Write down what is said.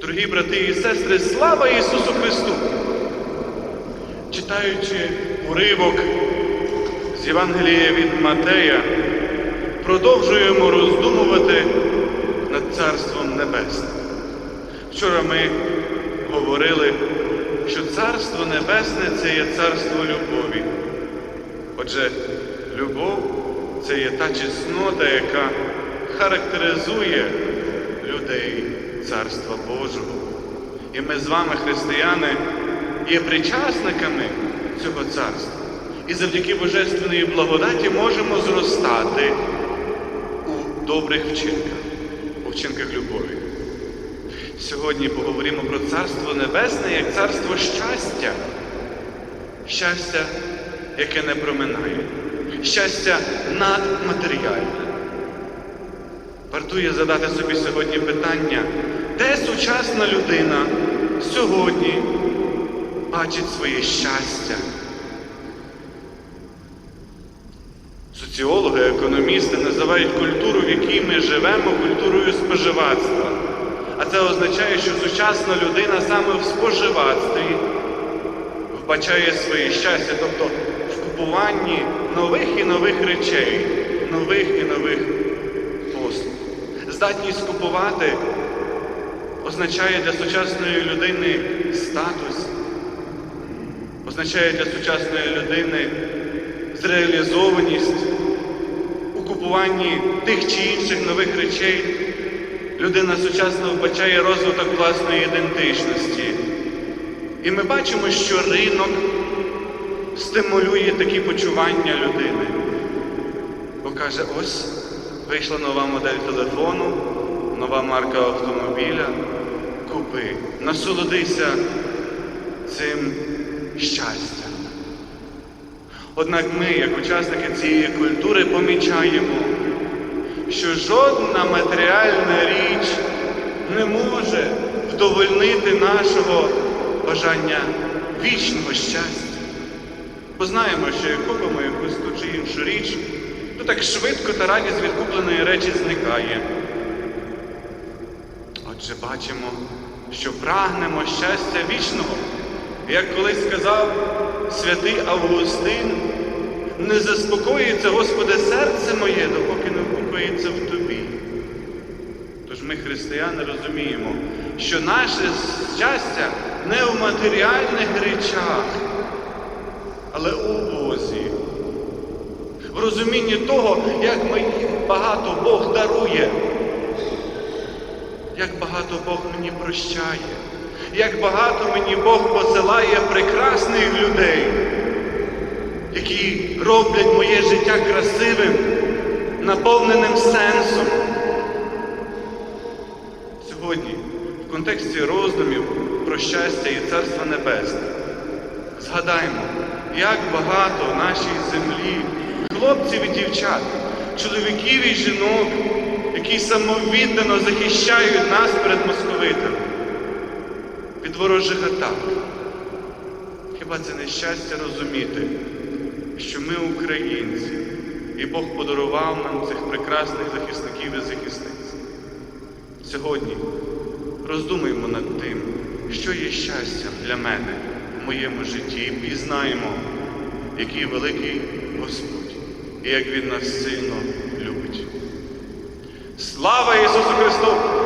Дорогі брати і сестри, слава Ісусу Христу! Читаючи уривок з Євангелія від Матея, продовжуємо роздумувати над Царством Небесним. Вчора ми говорили, що Царство Небесне це є царство любові. Отже, любов це є та чеснота, яка характеризує людей Царства Божого. І ми з вами, християни, є причасниками цього царства. І завдяки Божественної благодаті можемо зростати у добрих вчинках, у вчинках любові. Сьогодні поговоримо про Царство Небесне як царство щастя. Щастя, яке не проминає. Щастя надматеріальне. Вартує задати собі сьогодні питання, де сучасна людина сьогодні бачить своє щастя. Соціологи, економісти називають культуру, в якій ми живемо, культурою споживацтва. А це означає, що сучасна людина саме в споживацтві вбачає своє щастя, тобто в купуванні нових і нових речей, нових і нових. Здатність купувати означає для сучасної людини статус, означає для сучасної людини зреалізованість у купуванні тих чи інших нових речей. Людина сучасно вбачає розвиток власної ідентичності. І ми бачимо, що ринок стимулює такі почування людини. Бо каже, ось вийшла нова модель телефону, нова марка автомобіля. Купи, насолодися цим щастям. Однак ми, як учасники цієї культури, помічаємо, що жодна матеріальна річ не може вдовольнити нашого бажання вічного щастя. Бо знаємо, що як купимо якусь ту чи іншу річ, так швидко та радість від купленої речі зникає. Отже, бачимо, що прагнемо щастя вічного. Як колись сказав святий Августин, не заспокоїться, Господи, серце моє, допоки не впокоїться в тобі. Тож ми, християни, розуміємо, що наше щастя не в матеріальних речах, але у Бозі. В розумінні того, як ми багато Бог дарує, як багато Бог мені прощає, як багато мені Бог посилає прекрасних людей, які роблять моє життя красивим, наповненим сенсом. Сьогодні, в контексті роздумів про щастя і Царство Небесне, згадаймо, як багато нашій землі хлопців і дівчат, чоловіків і жінок, які самовіддано захищають нас перед московитами від ворожих атак. Хіба це не щастя розуміти, що ми українці, і Бог подарував нам цих прекрасних захисників і захисниць? Сьогодні роздумуємо над тим, що є щастям для мене в моєму житті, і пізнаємо, який великий Господь і як Він нас сильно любить. Слава Ісусу Христу!